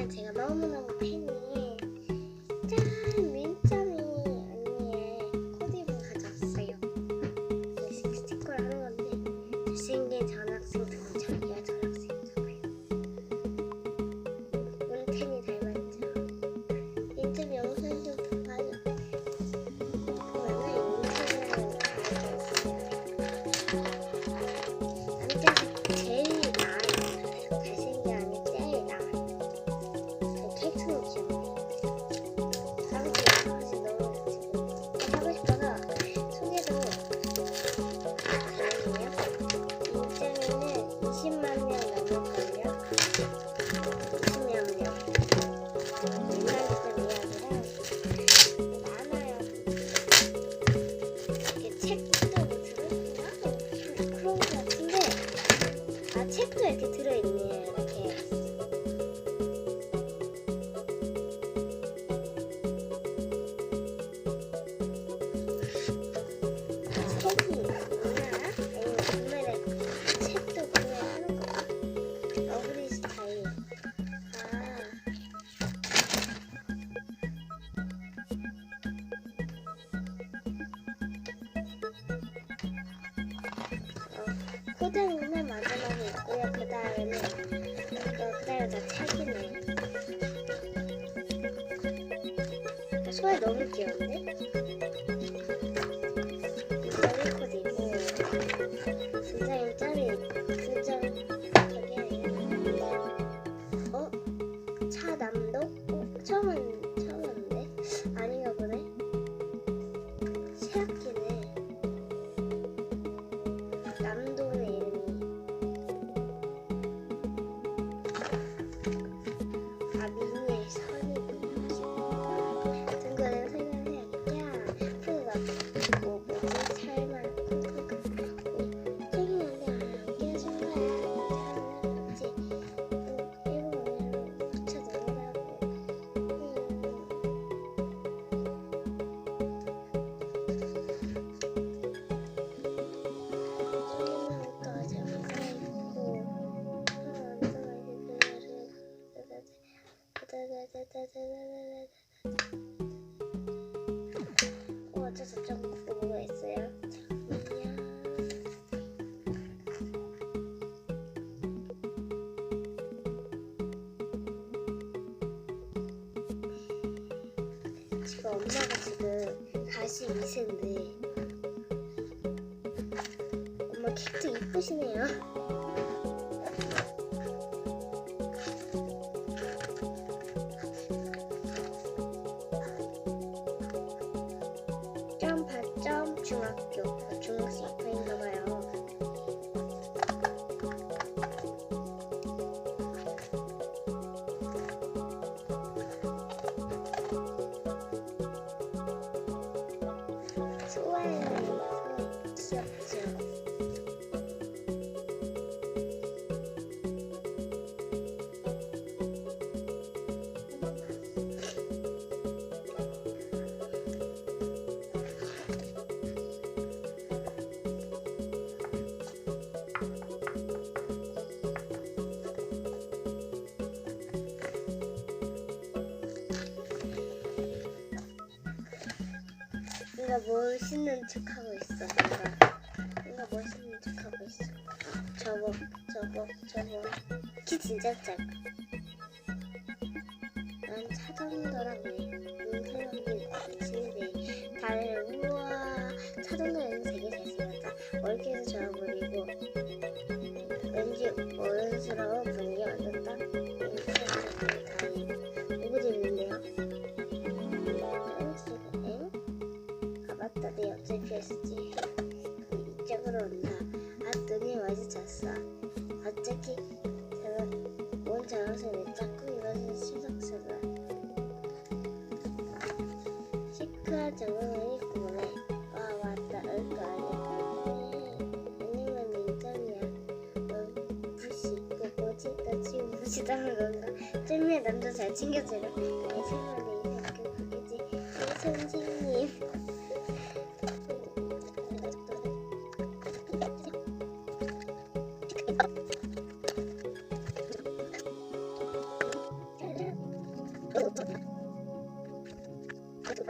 왜냐면 제가 너무너무 팬이 짠 민점이 언니의 코디를 가져왔어요. 네, 스티커를 하는 건데 잘생긴 전학 어, 포장은 마지막에 있고요. 그 다음에는 다음에 다 책이네. 아, 소리 너무 귀여운데? 머리 코디고 진짜 짤이 진짜 整个人是 지금 엄마가 지금 42세인데 엄마 키도 이쁘시네요. 점파점 중학교 중학생 뭔가 멋있는 척하고 있어. 뭔가 뭔가 멋있는 척하고 있어. 저거 저거 저거 키 진짜 짧아. 난 차정도랑 윤태영이 지는데 다들 우와 차정도는 되게 잘생겼다. 얼굴도 좋아 보이고 왠지 어른스러워 보이게 만든다. 아 맞다 내 옆집 PSG 이쪽으로 온다. 아 눈이 마주쳤어. 어차피 제가 뭔 잘못을 왜 자꾸 이러는 심상스러워 시크한 정원을 입고네 와 왔다. 얼거 아니야. 아니면 민정이야. 넌 부시 그 뭐지? 나 지금 부시당한 건가? 잼미의 남자 잘 챙겨주려 내 생각에 ね。